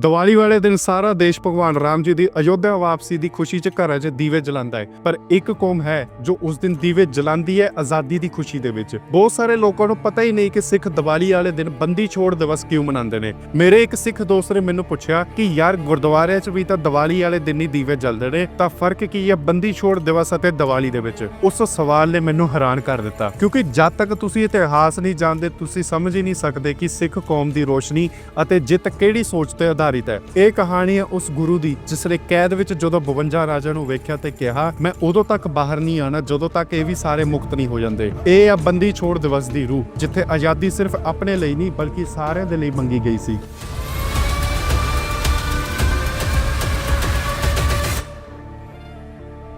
ਦੀਵਾਲੀ ਵਾਲੇ ਦਿਨ ਸਾਰਾ ਦੇਸ਼ ਭਗਵਾਨ ਰਾਮ ਜੀ ਦੀ ਅਯੋਧਿਆ ਵਾਪਸੀ ਦੀ ਖੁਸ਼ੀ 'ਚ ਘਰਾਂ 'ਚ ਦੀਵੇ ਜਲਾਉਂਦਾ ਹੈ। ਪਰ ਇੱਕ ਕੌਮ ਹੈ ਜੋ ਉਸ ਦਿਨ ਦੀਵੇ ਜਲਾਉਂਦੀ ਹੈ ਆਜ਼ਾਦੀ ਦੀ ਖੁਸ਼ੀ ਦੇ ਵਿੱਚ। ਬਹੁਤ ਸਾਰੇ ਲੋਕਾਂ ਨੂੰ ਪਤਾ ਹੀ ਨਹੀਂ ਕਿ ਸਿੱਖ ਦੀਵਾਲੀ ਵਾਲੇ ਦਿਨ ਬੰਦੀ ਛੋੜ ਦਿਵਸ ਕਿਉਂ ਮਨਾਉਂਦੇ ਨੇ। ਮੇਰੇ ਇੱਕ ਸਿੱਖ ਦੋਸਤ ਨੇ ਮੈਨੂੰ ਪੁੱਛਿਆ ਕਿ ਯਾਰ ਗੁਰਦੁਆਰਿਆਂ 'ਚ ਵੀ ਤਾਂ ਦੀਵਾਲੀ ਵਾਲੇ ਦਿਨ ਹੀ ਦੀਵੇ ਜਲਦੇ ਨੇ, ਤਾਂ ਫ਼ਰਕ ਕੀ ਹੈ ਬੰਦੀ ਛੋੜ ਦਿਵਸ ਅਤੇ ਦੀਵਾਲੀ ਦੇ ਵਿੱਚ? ਉਸ ਸਵਾਲ ਨੇ ਮੈਨੂੰ ਹੈਰਾਨ ਕਰ ਦਿੱਤਾ। ਕਿਉਂਕਿ ਜਦ ਤੱਕ ਤੁਸੀਂ ਇਤਿਹਾਸ ਨਹੀਂ ਜਾਣਦੇ, ਤੁਸੀਂ ਸਮਝ ਹੀ ਨਹੀਂ ਸਕਦੇ ਕਿ ਸਿੱਖ ਕੌਮ ਦੀ ਰੋਸ਼ਨੀ ਅਤੇ ਜਿੱਤ ਕਿਹੜੀ ਸੋਚ ਤੇ ਆਧਾਰਿਤ ਹੈ। ਇਹ ਕਹਾਣੀ ਹੈ ਉਸ ਗੁਰੂ ਦੀ, ਜਿਸ ਨੇ ਕੈਦ ਵਿੱਚ ਜਦੋਂ 52 ਰਾਜਿਆਂ ਨੂੰ ਵੇਖਿਆ ਤੇ ਕਿਹਾ, ਮੈਂ ਉਦੋਂ ਤੱਕ ਬਾਹਰ ਨਹੀਂ ਆਣਾ ਜਦੋਂ ਤੱਕ ਇਹ ਵੀ ਸਾਰੇ ਮੁਕਤ ਨਹੀਂ ਹੋ ਜਾਂਦੇ। ਇਹ ਆ ਬੰਦੀ ਛੋੜ ਦਿਵਸ ਦੀ ਰੂਹ, ਜਿੱਥੇ ਆਜ਼ਾਦੀ ਸਿਰਫ ਆਪਣੇ ਲਈ ਨਹੀਂ, ਬਲਕਿ ਸਾਰਿਆਂ ਦੇ ਲਈ ਮੰਗੀ ਗਈ ਸੀ।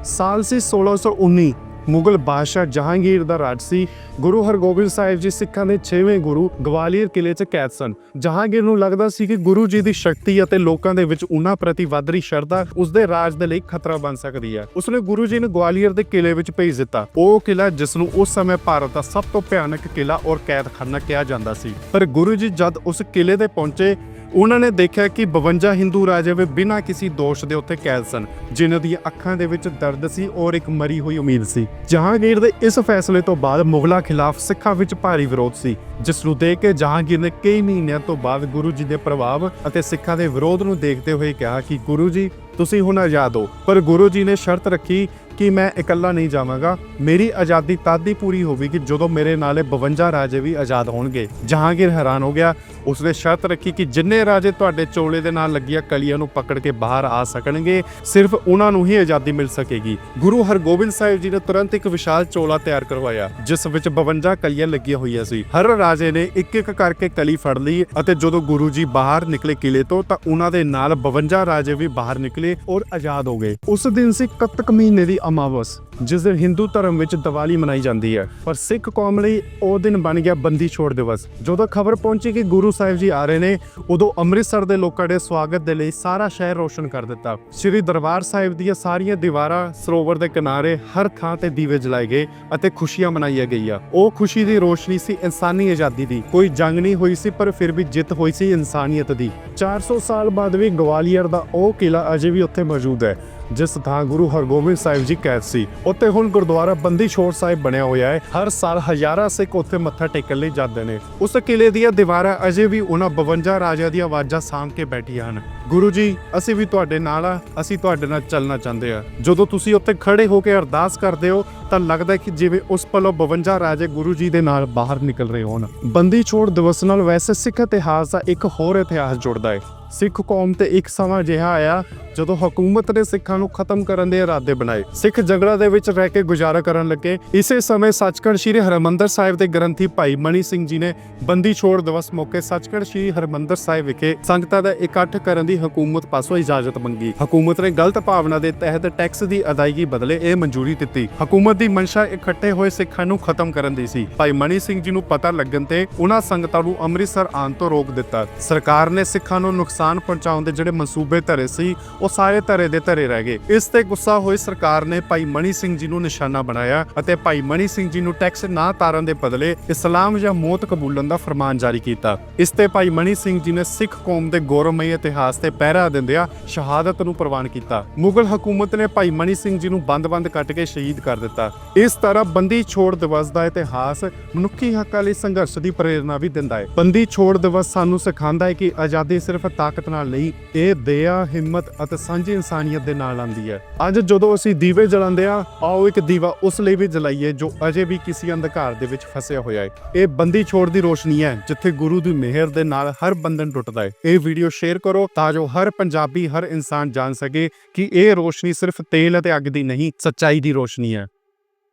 ਸਾਲ ਸੀ 1619 ਮੁਗਲ ਬਾਦਸ਼ਾਹ ਜਹਾਂਗੀਰ ਦਾ ਰਾਜ ਸੀ। ਗੁਰੂ ਹਰਗੋਬਿੰਦ ਸਾਹਿਬ ਜੀ ਸਿੱਖਾਂ ਦੇ 6ਵੇਂ ਗੁਰੂ ਗਵਾਲੀਅਰ ਕਿਲੇ 'ਚ ਕੈਦ ਸਨ। ਜਹਾਂਗੀਰ ਨੂੰ ਲੱਗਦਾ ਸੀ ਕਿ ਗੁਰੂ ਜੀ ਦੀ ਸ਼ਕਤੀ ਅਤੇ ਲੋਕਾਂ ਦੇ ਵਿੱਚ ਉਹਨਾਂ ਪ੍ਰਤੀ ਵੱਧ ਰਹੀ ਸ਼ਰਧਾ ਉਸਦੇ ਰਾਜ ਦੇ ਲਈ ਖਤਰਾ ਬਣ ਸਕਦੀ ਹੈ। ਉਸਨੇ ਗੁਰੂ ਜੀ ਨੂੰ ਗਵਾਲੀਅਰ ਦੇ ਕਿਲੇ ਵਿੱਚ ਭੇਜ ਦਿੱਤਾ। ਉਹ ਕਿਲਾ ਜਿਸ ਨੂੰ ਉਸ ਸਮੇਂ ਭਾਰਤ ਦਾ ਸਭ ਤੋਂ ਭਿਆਨਕ ਕਿਲਾ ਔਰ ਕੈਦਖਾਨਾ ਕਿਹਾ ਜਾਂਦਾ ਸੀ। ਪਰ ਗੁਰੂ ਜੀ ਜਦ ਉਸ ਕਿਲੇ ਤੇ ਪਹੁੰਚੇ ਉਹਨਾਂ ਨੇ ਦੇਖਿਆ ਕਿ 52 ਹਿੰਦੂ ਰਾਜੇ ਵੀ ਬਿਨਾਂ ਕਿਸੇ ਦੋਸ਼ ਦੇ ਉੱਤੇ ਕੈਦ ਸਨ, ਜਿਨ੍ਹਾਂ ਦੀਆਂ ਅੱਖਾਂ ਦੇ ਵਿੱਚ ਦਰਦ ਸੀ ਔਰ ਇੱਕ ਮਰੀ ਹੋਈ ਉਮੀਦ ਸੀ। ਜਹਾਂਗੀਰ ਦੇ ਇਸ ਫੈਸਲੇ ਤੋਂ ਬਾਅਦ ਮੁਗਲਾਂ ਖਿਲਾਫ ਸਿੱਖਾਂ ਵਿੱਚ ਭਾਰੀ ਵਿਰੋਧ ਸੀ। ਜਿਸ ਨੂੰ ਦੇਖ ਕੇ ਜਹਾਂਗੀਰ ਨੇ ਕਈ ਮਹੀਨਿਆਂ ਤੋਂ ਬਾਅਦ ਗੁਰੂ ਜੀ ਦੇ ਪ੍ਰਭਾਵ ਅਤੇ ਸਿੱਖਾਂ ਦੇ ਵਿਰੋਧ ਨੂੰ ਦੇਖਦੇ ਹੋਏ ਕਿਹਾ ਕਿ, ਗੁਰੂ ਜੀ, ਤੁਸੀਂ ਹੁਣ ਆਜ਼ਾਦ ਹੋ। ਪਰ ਗੁਰੂ ਜੀ ਨੇ ਸ਼ਰਤ ਰੱਖੀ ਕਿ ਮੈਂ ਇਕੱਲਾ ਨਹੀਂ ਜਾਵਾਂਗਾ। ਮੇਰੀ ਆਜ਼ਾਦੀ ਤਦ ਹੀ ਪੂਰੀ ਹੋਵੇਗੀ ਜਦੋਂ ਮੇਰੇ ਨਾਲੇ 52 ਰਾਜੇ ਵੀ ਆਜ਼ਾਦ ਹੋਣਗੇ। ਜਹਾਂਗੀਰ ਹੈਰਾਨ ਹੋ ਗਿਆ। ਉਸਨੇ ਸ਼ਰਤ ਰੱਖੀ ਕਿ ਜਿੰਨੇ ਰਾਜੇ ਤੁਹਾਡੇ ਚੋਲੇ ਦੇ ਨਾਲ ਲੱਗੀਆਂ ਕਲੀਆਂ ਨੂੰ ਪਕੜ ਕੇ ਬਾਹਰ ਆ ਸਕਣਗੇ, ਸਿਰਫ ਉਹਨਾਂ ਨੂੰ ਹੀ ਆਜ਼ਾਦੀ ਮਿਲ ਸਕੇਗੀ। ਗੁਰੂ ਹਰਗੋਬਿੰਦ ਸਾਹਿਬ ਜੀ ਨੇ ਤੁਰੰਤ ਇੱਕ ਵਿਸ਼ਾਲ ਚੋਲਾ ਤਿਆਰ ਕਰਵਾਇਆ, ਜਿਸ ਵਿੱਚ 52 ਕਲੀਆਂ ਲੱਗੀਆਂ ਹੋਈਆਂ ਸੀ। ਹਰ ਰਾਜੇ ਨੇ ਇੱਕ ਇੱਕ ਕਰਕੇ ਕਲੀ ਫੜ ਲਈ ਅਤੇ ਜਦੋਂ ਗੁਰੂ ਜੀ ਬਾਹਰ ਨਿਕਲੇ ਕਿਲੇ ਤੋਂ, ਤਾਂ ਉਹਨਾਂ ਦੇ ਨਾਲ 52 ਰਾਜੇ ਵੀ ਬਾਹਰ ਨਿਕਲੇ ਔਰ ਆਜ਼ਾਦ ਹੋ ਗਏ। ਉਸ ਦਿਨ ਸੀ ਕੱਤਕ ਮਹੀਨੇ ਦੀ ਅਮਾਵਸ, ਜਿਸ ਦਿਨ ਹਿੰਦੂ ਧਰਮ ਵਿੱਚ ਦੀਵਾਲੀ ਮਨਾਈ ਜਾਂਦੀ ਹੈ। ਪਰ ਸਿੱਖ ਕੌਮ ਲਈ ਉਹ ਦਿਨ ਬਣ ਗਿਆ ਬੰਦੀ ਛੋੜ ਦਿਵਸ। ਜਦੋਂ ਖਬਰ ਪਹੁੰਚੀ ਕਿ ਗੁਰੂ ਸਾਹਿਬ ਜੀ ਆ ਰਹੇ ਨੇ, ਉਦੋਂ ਅੰਮ੍ਰਿਤਸਰ ਦੇ ਲੋਕਾਂ ਦੇ ਸਵਾਗਤ ਦੇ ਲਈ ਸਾਰਾ ਸ਼ਹਿਰ ਰੋਸ਼ਨ ਕਰ ਦਿੱਤਾ। ਸ੍ਰੀ ਦਰਬਾਰ ਸਾਹਿਬ ਦੀਆਂ ਸਾਰੀਆਂ ਦੀਵਾਰਾਂ ਸਰੋਵਰ ਦੇ ਕਿਨਾਰੇ ਹਰ ਥਾਂ ਤੇ ਦੀਵੇ ਜਲਾਏ ਗਏ ਅਤੇ ਖੁਸ਼ੀਆਂ ਮਨਾਈਆਂ ਗਈਆਂ। ਉਹ ਖੁਸ਼ੀ ਦੀ ਰੋਸ਼ਨੀ ਸੀ ਇਨਸਾਨੀ ਆਜ਼ਾਦੀ ਦੀ। ਕੋਈ ਜੰਗ ਨਹੀਂ ਹੋਈ ਸੀ, ਪਰ ਫਿਰ ਵੀ ਜਿੱਤ ਹੋਈ ਸੀ ਇਨਸਾਨੀਅਤ ਦੀ। 400 ਸਾਲ ਬਾਅਦ ਵੀ ਗਵਾਲੀਅਰ ਦਾ ਉਹ ਕਿਲਾ ਅਜੇ ਵੀ ਉੱਥੇ ਮੌਜੂਦ ਹੈ। ਜਿਸ ਥਾਂ ਗੁਰੂ ਹਰਗੋਬਿੰਦ ਸਾਹਿਬ ਜੀ ਕੈਦ ਸੀ, ਉੱਥੇ ਹੁਣ ਗੁਰਦੁਆਰਾ ਬੰਦੀ ਛੋੜ ਸਾਹਿਬ ਬਣਿਆ ਹੋਇਆ ਹੈ। ਹਰ ਸਾਲ ਹਜ਼ਾਰਾਂ ਸਿੱਖ ਉੱਥੇ ਮੱਥਾ ਟੇਕਣ ਲਈ ਜਾਂਦੇ ਨੇ। ਉਸ ਕਿਲੇ ਦੀਆਂ ਦੀਵਾਰਾਂ ਅਜੇ ਵੀ ਉਹਨਾਂ 52 ਰਾਜਿਆਂ ਦੀਆਂ ਆਵਾਜ਼ਾਂ ਸਾਂਭ ਕੇ ਬੈਠੀਆਂ ਹਨ। ਗੁਰੂ ਜੀ, ਅਸੀਂ ਵੀ ਤੁਹਾਡੇ ਨਾਲ ਆ ਅਸੀਂ ਤੁਹਾਡੇ ਨਾਲ ਚੱਲਣਾ ਚਾਹੁੰਦੇ ਆ ਜਦੋਂ ਤੁਸੀਂ ਉੱਥੇ ਖੜੇ ਹੋ ਕੇ ਅਰਦਾਸ ਕਰਦੇ ਹੋ, ਤਾਂ ਲੱਗਦਾ ਕਿ ਜਿਵੇਂ ਉਸ ਪਲੋਂ 52 ਰਾਜੇ ਗੁਰੂ ਜੀ ਦੇ ਨਾਲ ਬਾਹਰ ਨਿਕਲ ਰਹੇ ਹੋਣ। ਬੰਦੀ ਛੋੜ ਦਿਵਸ ਨਾਲ ਵੈਸੇ ਸਿੱਖ ਇਤਿਹਾਸ ਦਾ ਇੱਕ ਹੋਰ ਇਤਿਹਾਸ ਜੁੜਦਾ ਹੈ। ਸਿੱਖ ਕੌਮ ਤੇ ਇੱਕ ਸਮਾਂ ਅਜਿਹਾ ਆਇਆ ਜਦੋਂ ਹਕੂਮਤ ਨੇ ਸਿੱਖਾਂ ਨੂੰ ਖਤਮ ਕਰਨ ਦੇ ਇਰਾਦੇ ਬਣਾਏ, ਸਿੱਖ ਜੰਗਲਾਂ ਦੇ ਵਿੱਚ ਰਹਿ ਕੇ ਗੁਜ਼ਾਰਾ ਕਰਨ ਲੱਗੇ। ਇਸੇ ਸਮੇਂ ਸੱਚਖੰਡ ਸ੍ਰੀ ਹਰਮੰਦਰ ਸਾਹਿਬ ਦੇ ਗ੍ਰੰਥੀ ਭਾਈ ਮਣੀ ਸਿੰਘ ਜੀ ਨੇ ਬੰਦੀ ਛੋੜ ਦਿਵਸ ਮੌਕੇ ਸੱਚਖੰਡ ਸ੍ਰੀ ਹਰਮੰਦਰ ਸਾਹਿਬ ਵਿਖੇ ਸੰਗਤਾਂ ਦਾ ਇਕੱਠ ਕਰਨ ਦੀ ਹਕੂਮਤ ਪਾਸੋਂ ਇਜਾਜ਼ਤ ਮੰਗੀ। ਹਕੂਮਤ ਨੇ ਗਲਤ ਭਾਵਨਾ ਦੇ ਤਹਿਤ ਟੈਕਸ ਦੀ ਅਦਾਇਗੀ ਬਦਲੇ ਇਹ ਮਨਜ਼ੂਰੀ ਦਿੱਤੀ। ਹਕੂਮਤ ਦੀ ਮਨਸ਼ਾ ਇਕੱਠੇ ਹੋਏ ਸਿੱਖਾਂ ਨੂੰ ਖਤਮ ਕਰਨ ਦੀ ਸੀ। ਭਾਈ ਮਣੀ ਸਿੰਘ ਜੀ ਨੂੰ ਪਤਾ ਲੱਗਣ ਤੇ ਉਹਨਾਂ ਸੰਗਤਾਂ ਨੂੰ ਅੰਮ੍ਰਿਤਸਰ ਆਉਣ ਤੋਂ ਰੋਕ ਦਿੱਤਾ। ਸਰਕਾਰ ਨੇ ਸਿੱਖਾਂ ਨੂੰ ਨੁਕਸਾਨ ਪਹੁੰਚਾਉਣ ਦੇ ਜਿਹੜੇ ਮਨਸੂਬੇ ਧਰੇ ਸੀ ਉਹ ਸਾਰੇ ਧਰੇ ਦੇ ਧਰੇ ਰਹਿ ਗਏ। ਇਸ ਤੇ ਗੁੱਸਾ ਹੋਈ ਸਰਕਾਰ ਨੇ ਭਾਈ ਮਣੀ ਸਿੰਘ ਜੀ ਨੂੰ ਨਿਸ਼ਾਨਾ ਬਣਾਇਆ ਅਤੇ ਭਾਈ ਮਣੀ ਸਿੰਘ ਜੀ ਨੂੰ ਟੈਕਸ ਨਾ ਤਾਰਨ ਦੇ ਬਦਲੇ ਇਸਲਾਮ ਜਾਂ ਮੌਤ ਕਬੂਲਣ ਦਾ ਫਰਮਾਨ ਜਾਰੀ ਕੀਤਾ। ਇਸ ਤੇ ਭਾਈ ਮਣੀ ਸਿੰਘ ਜੀ ਨੇ ਸਿੱਖ ਕੌਮ ਦੇ ਗੌਰਵਮਈ ਇਤਿਹਾਸ ਤੇ ਪਹਿਰਾ ਦਿੰਦਿਆਂ ਸ਼ਹਾਦਤ ਨੂੰ ਪ੍ਰਵਾਨ ਕੀਤਾ। ਮੁਗਲ ਹਕੂਮਤ ਨੇ ਭਾਈ ਮਣੀ ਸਿੰਘ ਜੀ ਨੂੰ ਬੰਦ-ਬੰਦ ਕੱਟ ਕੇ ਸ਼ਹੀਦ ਕਰ ਦਿੱਤਾ। ਇਸ ਤਰ੍ਹਾਂ ਬੰਦੀ ਛੋੜ ਦਿਵਸ ਦਾ ਇਤਿਹਾਸ ਮਨੁੱਖੀ ਹੱਕਾਂ ਲਈ ਸੰਘਰਸ਼ ਦੀ ਪ੍ਰੇਰਣਾ ਵੀ ਦਿੰਦਾ ਹੈ। ਬੰਦੀ ਛੋੜ ਦਿਵਸ ਸਾਨੂੰ ਸਿਖਾਉਂਦਾ ਹੈ ਕਿ ਆਜ਼ਾਦੀ ਸਿਰਫ ਤਾਕਤ ਨਾਲ ਨਹੀਂ, ਇਹ ਦਇਆ, ਹਿੰਮਤ ਅਤੇ ਸਾਂਝੀ ਇਨਸਾਨੀਅਤ ਦੇ ਨਾਲ ਆਉਂਦੀ ਹੈ। ਅੱਜ ਜਦੋਂ ਅਸੀਂ ਦੀਵੇ ਜਲਾਉਂਦੇ ਆ ਆਓ ਇੱਕ ਦੀਵਾ ਉਸ ਲਈ ਵੀ ਜਲਾਈਏ ਜੋ ਅਜੇ ਵੀ ਕਿਸੇ ਅੰਧਕਾਰ ਦੇ ਵਿੱਚ ਫਸਿਆ ਹੋਇਆ ਹੈ। ਇਹ ਬੰਦੀ ਛੋੜ ਦੀ ਰੋਸ਼ਨੀ ਹੈ, ਜਿੱਥੇ ਗੁਰੂ ਦੀ ਮਿਹਰ ਦੇ ਨਾਲ ਹਰ ਬੰਧਨ ਟੁੱਟਦਾ ਹੈ। ਇਹ ਵੀਡੀਓ ਸ਼ੇਅਰ ਕਰੋ ਤਾਂ ਜੋ ਹਰ ਪੰਜਾਬੀ, ਹਰ ਇਨਸਾਨ ਜਾਣ ਸਕੇ ਕਿ ਇਹ ਰੋਸ਼ਨੀ ਸਿਰਫ ਤੇਲ ਅਤੇ ਅੱਗ ਦੀ ਨਹੀਂ, ਸੱਚਾਈ ਦੀ ਰੋਸ਼ਨੀ ਹੈ।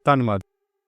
ਧੰਨਵਾਦ।